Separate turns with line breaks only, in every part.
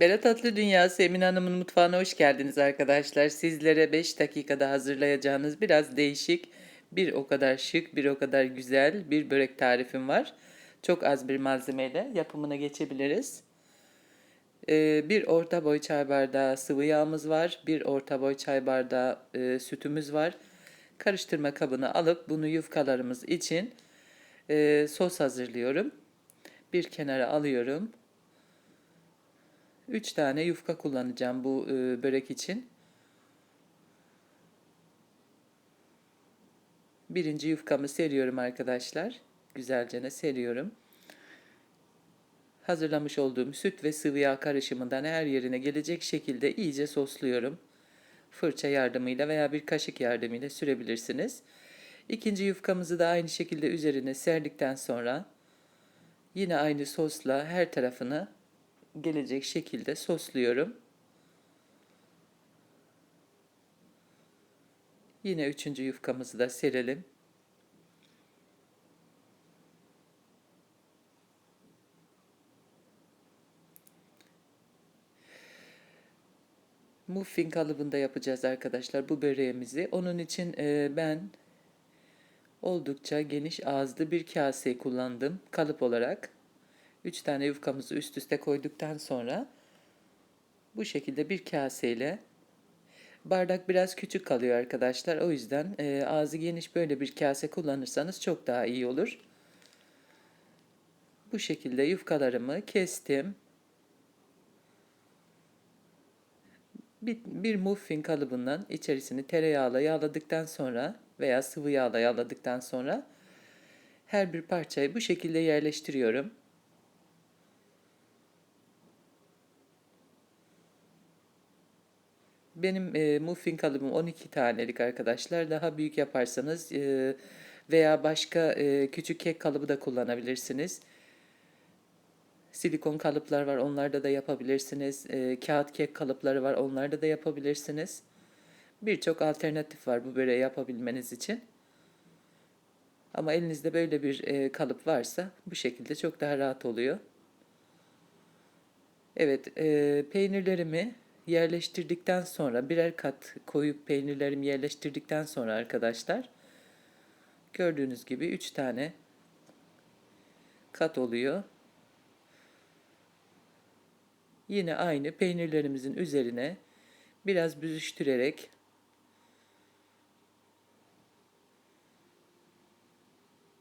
Berat Tatlı Dünyası Emine Hanım'ın mutfağına hoş geldiniz arkadaşlar. Sizlere 5 dakikada hazırlayacağınız biraz değişik, bir o kadar şık, bir o kadar güzel bir börek tarifim var. Çok az bir malzemeyle yapımına geçebiliriz. Ee, bir orta boy çay bardağı sıvı yağımız var. Bir orta boy çay bardağı e, sütümüz var. Karıştırma kabını alıp bunu yufkalarımız için e, sos hazırlıyorum. Bir kenara alıyorum. 3 tane yufka kullanacağım bu e, börek için. Birinci yufkamı seriyorum arkadaşlar. Güzelce seriyorum. Hazırlamış olduğum süt ve sıvı yağ karışımından her yerine gelecek şekilde iyice sosluyorum. Fırça yardımıyla veya bir kaşık yardımıyla sürebilirsiniz. İkinci yufkamızı da aynı şekilde üzerine serdikten sonra yine aynı sosla her tarafını gelecek şekilde sosluyorum. Yine üçüncü yufkamızı da serelim. Muffin kalıbında yapacağız arkadaşlar bu böreğimizi. Onun için e, ben oldukça geniş ağızlı bir kase kullandım kalıp olarak. 3 tane yufkamızı üst üste koyduktan sonra bu şekilde bir kaseyle bardak biraz küçük kalıyor arkadaşlar. O yüzden e, ağzı geniş böyle bir kase kullanırsanız çok daha iyi olur. Bu şekilde yufkalarımı kestim. Bir, bir muffin kalıbından içerisini tereyağla yağladıktan sonra veya sıvı yağla yağladıktan sonra her bir parçayı bu şekilde yerleştiriyorum. Benim e, muffin kalıbım 12 tanelik arkadaşlar. Daha büyük yaparsanız e, veya başka e, küçük kek kalıbı da kullanabilirsiniz. Silikon kalıplar var, onlarda da yapabilirsiniz. E, kağıt kek kalıpları var, onlarda da yapabilirsiniz. Birçok alternatif var bu böreği yapabilmeniz için. Ama elinizde böyle bir e, kalıp varsa bu şekilde çok daha rahat oluyor. Evet, e, peynirlerimi yerleştirdikten sonra birer kat koyup peynirlerimi yerleştirdikten sonra arkadaşlar gördüğünüz gibi 3 tane kat oluyor. Yine aynı peynirlerimizin üzerine biraz büzüştürerek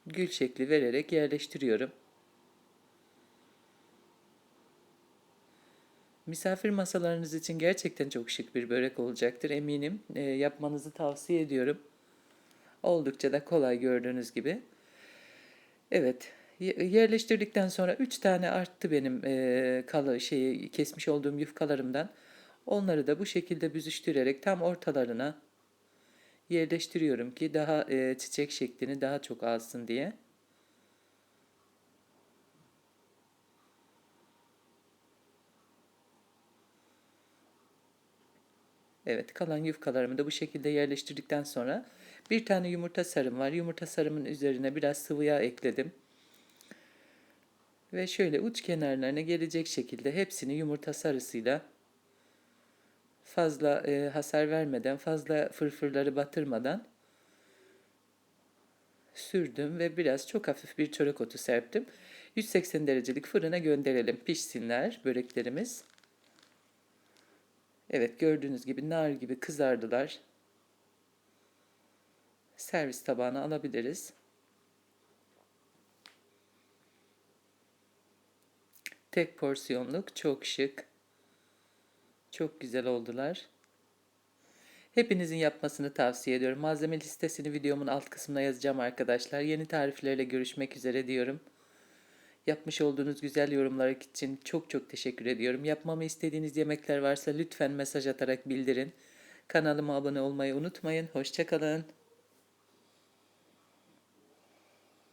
gül şekli vererek yerleştiriyorum. Misafir masalarınız için gerçekten çok şık bir börek olacaktır eminim. E, yapmanızı tavsiye ediyorum. Oldukça da kolay gördüğünüz gibi. Evet, yerleştirdikten sonra 3 tane arttı benim e, kalı şeyi kesmiş olduğum yufkalarımdan. Onları da bu şekilde büzüştürerek tam ortalarına yerleştiriyorum ki daha e, çiçek şeklini daha çok alsın diye. Evet kalan yufkalarımı da bu şekilde yerleştirdikten sonra bir tane yumurta sarım var. Yumurta sarımın üzerine biraz sıvı yağ ekledim. Ve şöyle uç kenarlarına gelecek şekilde hepsini yumurta sarısıyla fazla e, hasar vermeden, fazla fırfırları batırmadan sürdüm ve biraz çok hafif bir çörek otu serptim. 180 derecelik fırına gönderelim. Pişsinler böreklerimiz. Evet gördüğünüz gibi nar gibi kızardılar. Servis tabağına alabiliriz. Tek porsiyonluk çok şık. Çok güzel oldular. Hepinizin yapmasını tavsiye ediyorum. Malzeme listesini videomun alt kısmına yazacağım arkadaşlar. Yeni tariflerle görüşmek üzere diyorum. Yapmış olduğunuz güzel yorumlar için çok çok teşekkür ediyorum. Yapmamı istediğiniz yemekler varsa lütfen mesaj atarak bildirin. Kanalıma abone olmayı unutmayın. Hoşçakalın.